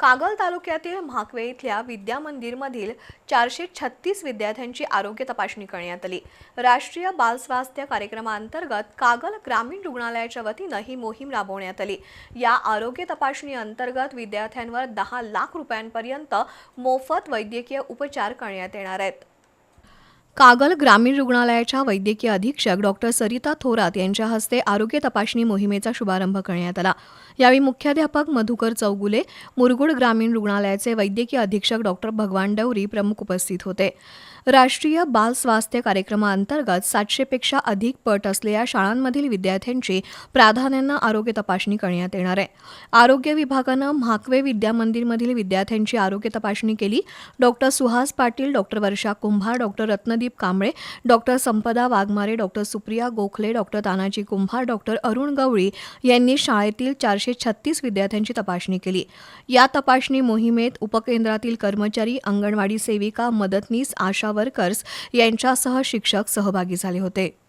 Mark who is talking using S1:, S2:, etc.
S1: कागल तालुक्यातील म्हाकवे इथल्या विद्या मंदिरमधील चारशे छत्तीस विद्यार्थ्यांची आरोग्य तपासणी करण्यात आली. राष्ट्रीय बाल स्वास्थ्य कार्यक्रमाअंतर्गत कागल ग्रामीण रुग्णालयाच्या वतीनं ही मोहीम राबवण्यात आली. या आरोग्य तपासणी अंतर्गत विद्यार्थ्यांवर दहा लाख रुपयांपर्यंत मोफत वैद्यकीय उपचार करण्यात येणार आहेत. कागल ग्रामीण रुग्णालयाच्या वैद्यकीय अधीक्षक डॉक्टर सरिता थोरात यांच्या हस्ते आरोग्य तपासणी मोहिमेचा शुभारंभ करण्यात आला. यावेळी मुख्याध्यापक मधुकर चौगुले मुरगुड ग्रामीण रुग्णालयाचे वैद्यकीय अधीक्षक डॉक्टर भगवान डवरी प्रमुख उपस्थित होते. राष्ट्रीय बाल स्वास्थ्य कार्यक्रमाअंतर्गत सातशेपेक्षा अधिक पट असलेल्या शाळांमधील विद्यार्थ्यांची प्राधान्यानं आरोग्य तपासणी करण्यात येणार आहे. आरोग्य विभागानं म्हाकवे विद्या मंदिरमधील विद्यार्थ्यांची आरोग्य तपासणी केली. Doctor Suhas Patil doctor Varsha Kumbhar doctor Ratnadeep Kamble doctor Sampada Waghmare doctor Supriya Gokhale doctor Tanaji Kumbhar doctor Arun Gawali यांनी शाळेतील चारशे छत्तीस विद्यार्थ्यांची तपासणी केली. या तपासणी मोहिमेत उपकेंद्रातील कर्मचारी अंगणवाडी सेविका मदतनीस आशा वर्कर्स यांच्यासह शिक्षक सहभागी झाले होते.